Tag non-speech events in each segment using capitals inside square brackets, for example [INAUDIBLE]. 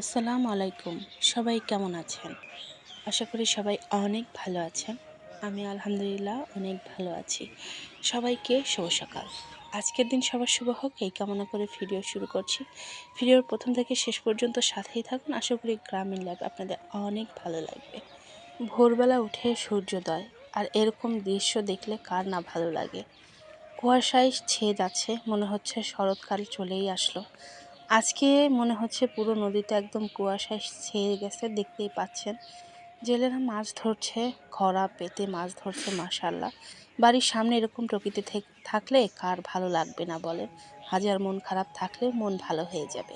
আসসালামু আলাইকুম। সবাই কেমন আছেন? আশা করি সবাই অনেক ভালো আছেন। আমি আলহামদুলিল্লাহ অনেক ভালো আছি। সবাইকে শুভ সকাল। আজকের দিন সবার শুভ হোক, এই কামনা করে ভিডিও শুরু করছি। ভিডিওর প্রথম থেকে শেষ পর্যন্ত সাথেই থাকুন। আশা করি গ্রামীণ লাইফ আপনাদের অনেক ভালো লাগবে। ভোরবেলা উঠে সূর্যোদয়, আর এরকম দৃশ্য দেখলে কার না ভালো লাগে? কুয়াশায় ছেদ আছে, মনে হচ্ছে শরৎকাল চলেই আসলো। আজকে মনে হচ্ছে পুরো নদীতে একদম কুয়াশায় ছেয়ে গেছে, দেখতেই পাচ্ছেন। জেলেরা মাছ ধরছে, খরা, পেতে মাছ ধরছে মাশাল্লাহ বাড়ির সামনে এরকম প্রকৃতি থাকলে কার ভালো লাগবে না বলেন? হাজার মন খারাপ থাকলে মন ভালো হয়ে যাবে।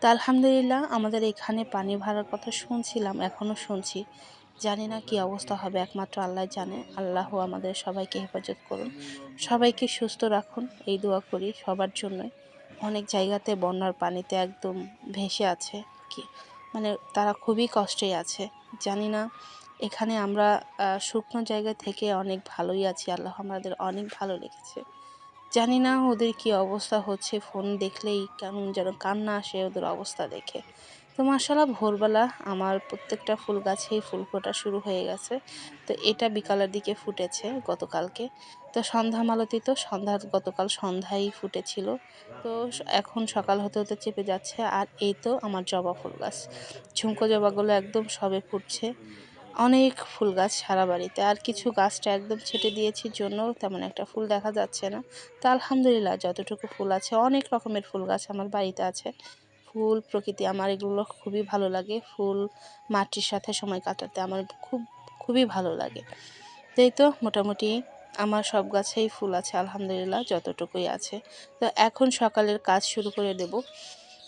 তা আলহামদুলিল্লাহ, আমাদের এখানে পানি ভাড়ার কথা শুনছিলাম, এখনও শুনছি। জানি না কি অবস্থা হবে, একমাত্র আল্লাহ জানে। আল্লাহ আমাদের সবাইকে হেফাজত করুন। সবাইকে সুস্থ রাখুন, এই দোয়া করি সবার জন্যই। অনেক জায়গাতে বন্যার পানিতে একদম ভেসে আছে কি মানে তারা খুবই কষ্টে আছে। জানি না, এখানে আমরা শুকনো জায়গা থেকে অনেক ভালোই আছি, আল্লাহ আমাদের অনেক ভালো লেগেছে জানি না ওদের কি অবস্থা হচ্ছে, ফোন দেখলেই কেমন যেন কান্না আসে ওদের অবস্থা দেখে। তো মাসাল্লাহ ভোরবেলা আমার প্রত্যেকটা ফুল গাছেই ফুল ফোটা শুরু হয়ে গেছে। তো এটা বিকালের দিকে ফুটেছে গতকালকে। তো সন্ধ্যা মালতি তো সন্ধ্যা গতকাল সন্ধ্যায় ফুটেছিল। তো এখন সকাল হতে হতে চেপে যাচ্ছে আর এই তো আমার জবা ফুল গাছ। ঝুমকো জবাগুলো একদম সবে ফুটছে। অনেক ফুল গাছ সারা বাড়িতে। আর কিছু গাছটা একদম ছেটে দিয়েছি জন্য তেমন একটা ফুল দেখা যাচ্ছে না। তো আলহামদুলিল্লাহ যতটুকু ফুল আছে, অনেক রকমের ফুল গাছ আমার বাড়িতে আছে। ফুল, প্রকৃতি আমার এগুলো খুবই ভালো লাগে। ফুল, মাটির সাথে সময় কাটাতে আমার খুব, খুবই ভালো লাগে। তাই তো মোটামুটি আমার সব গাছেই ফুল আছে, আলহামদুলিল্লাহ, যতটুকুই আছে। তো এখন সকালের কাজ শুরু করে দেব।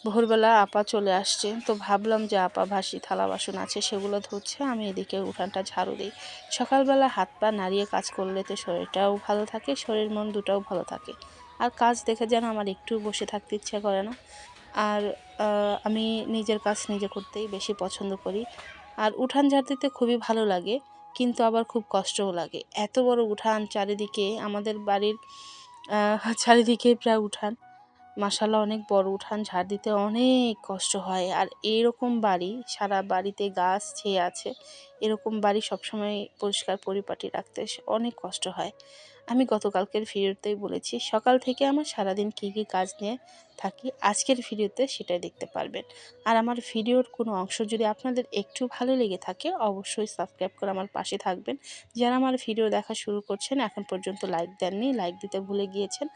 ভোরবেলা আপা চলে আসছে, তো ভাবলাম যে আপা ভাসি থালা বাসন আছে, সেগুলো ধুচ্ছে, আমি এদিকে উঠানটা ঝাড়ু দিই। সকালবেলা হাত পা নাড়িয়ে কাজ করলে তো শরীরটাও ভালো থাকে, শরীর মন দুটাও ভালো থাকে। আর কাজ দেখে যেন আমার একটু বসে থাকতে ইচ্ছা করে না। আর আমি নিজের কাজ নিজে করতেই বেশি পছন্দ করি। আর উঠান ঝাড় দিতে খুবই ভালো লাগে, কিন্তু আবার খুব কষ্টও লাগে। এত বড় উঠান চারিদিকে, আমাদের বাড়ির [LAUGHS] চারিদিকে প্রায় উঠান। মাসাল্লাহ অনেক বড় উঠান, ঝাড় দিতে অনেক কষ্ট হয়। আর এরকম বাড়ি, সারা বাড়িতে গাছ ছেয়ে আছে, এরকম বাড়ি সবসময় পরিষ্কার পরিপাটি রাখতে অনেক কষ্ট হয়। আমি গতকালকের ভিডিওতেই বলেছি, সকাল থেকে আমার সারাদিন কী কী কাজ নিয়ে থাকি, আজকের ভিডিওতে সেটাই দেখতে পারবেন। আর আমার ভিডিওর কোনো অংশ যদি আপনাদের একটু ভালো লেগে থাকে, অবশ্যই সাবস্ক্রাইব করে আমার পাশে থাকবেন। যারা আমার ভিডিও দেখা শুরু করছেন, এখন পর্যন্ত লাইক দেননি, লাইক দিতে ভুলে গিয়েছেন,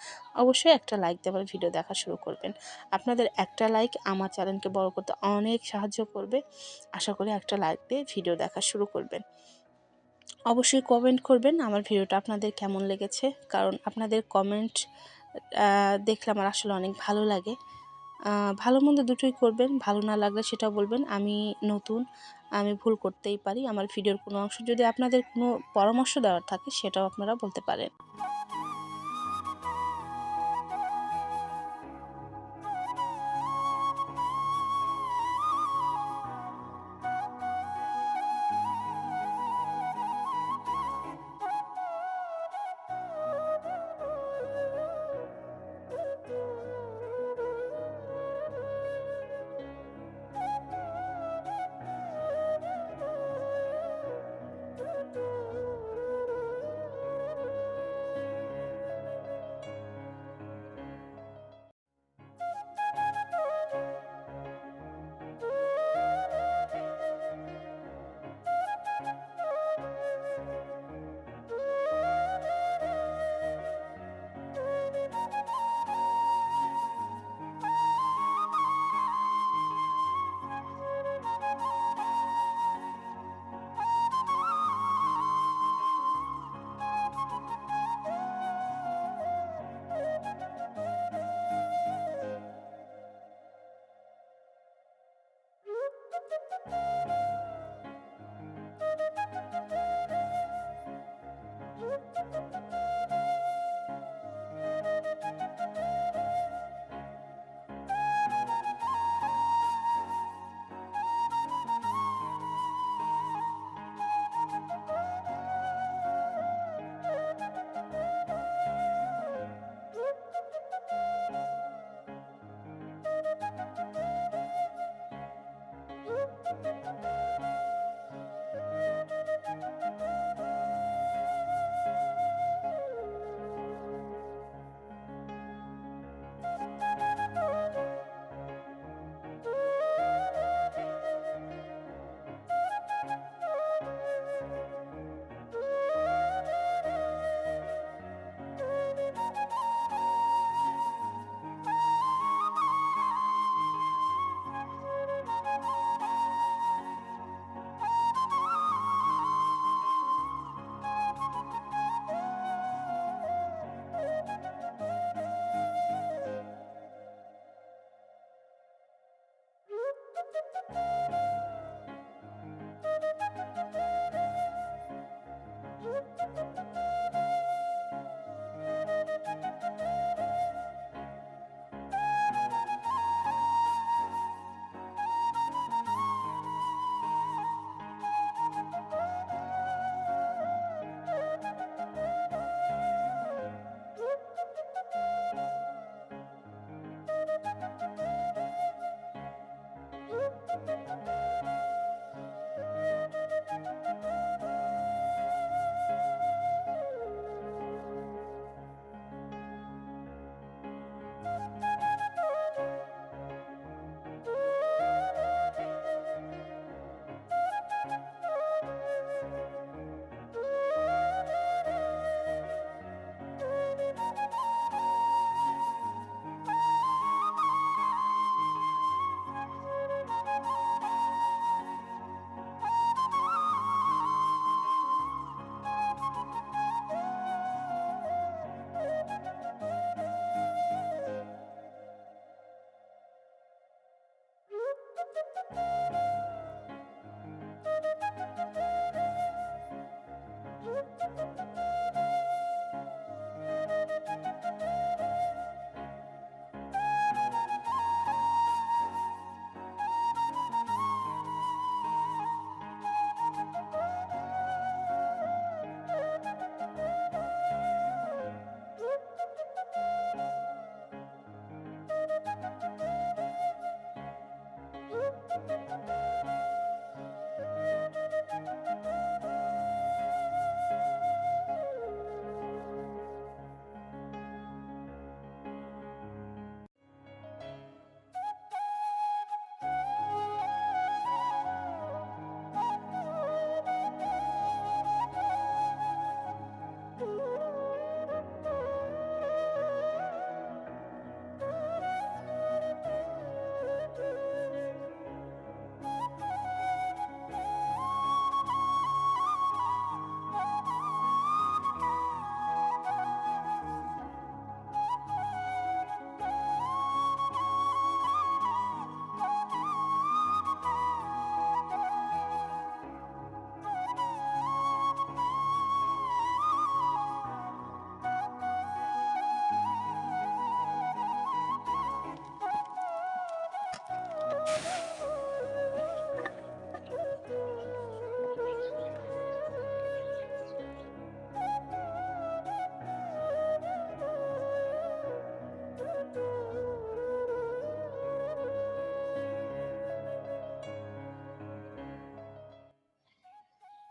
অবশ্যই একটা লাইক দিয়ে আমার ভিডিও দেখা শুরু করবেন। আপনাদের একটা লাইক আমার চ্যানেলকে বড় করতে অনেক সাহায্য করবে। আশা করি একটা লাইক দিয়ে ভিডিও দেখা শুরু করবেন। অবশ্যই কমেন্ট করবেন আমার ভিডিওটা আপনাদের কেমন লেগেছে? কারণ আপনাদের কমেন্ট দেখলে আমার আসলে অনেক ভালো লাগে। ভালো মন্দ দুটোই করবেন, ভালো না লাগলে সেটা বলবেন। আমি নতুন, আমি ভুল করতেই পারি। আমার ভিডিওর কোনো অংশ যদি আপনাদের কোনো পরামর্শ দেওয়ার থাকে, সেটাও আপনারা বলতে পারেন।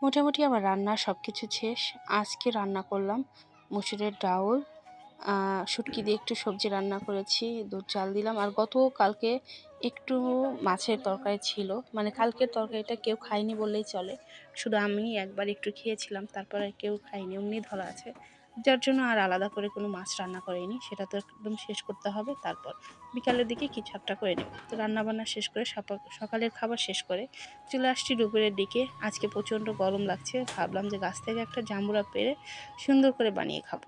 মোটামুটি আমার রান্না সব কিছু শেষ। আজকে রান্না করলাম মুসুরের ডাউল শুটকি দিয়ে একটু সবজি রান্না করেছি, দুধ চাল দিলাম। আর গত কালকে একটু মাছের তরকারি ছিল। মানে কালকের তরকারিটা কেউ খায়নি বললেই চলে। শুধু আমি একবার একটু খেয়েছিলাম, তারপরে কেউ খায়নি, অমনি ধরা আছে। যার জন্য আর আলাদা করে কোনো মাছ রান্না করিনি, সেটা তো একদম শেষ করতে হবে, তারপর বিকালের দিকে কিছু একটা করে নেব। তো রান্নাবান্না শেষ করে সকালের খাবার শেষ করে চলে আসছি দুপুরের দিকে, আজকে প্রচণ্ড গরম লাগছে, ভাবলাম যে গাছ থেকে একটা জাম্বুরা পেরে সুন্দর করে বানিয়ে খাব।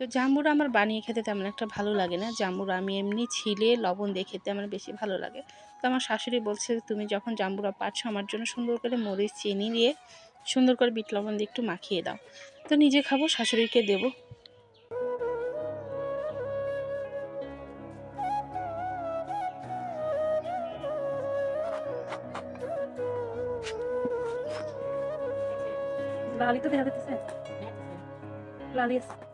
তো জাম্বুরা আমার বানিয়ে খেতে তেমন একটা ভালো লাগে না জাম্বুরা আমি এমনি ছিলে লবণ দিয়ে খেতে আমার বেশি ভালো লাগে। তো আমার শাশুড়ি বলছে, তুমি যখন জাম্বুরা পাচ্ছ আমার জন্য সুন্দর করে মরিচ, চিনি দিয়ে সুন্দর করে বিট লবণ দিয়ে একটু মাখিয়ে দাও। তো নিজে খাব, শাশুড়িকে দেবো। লালি তো দেখা যাচ্ছে। লালি আছে।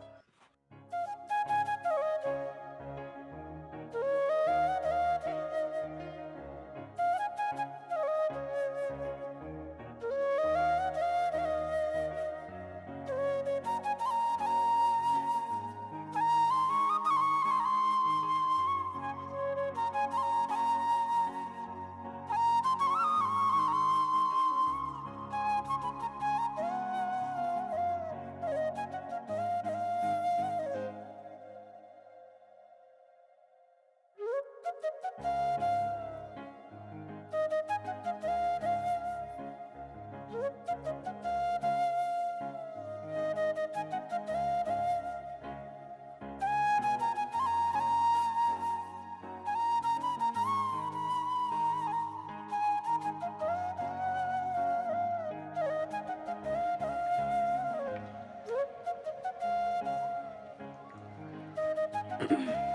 Mm-hmm.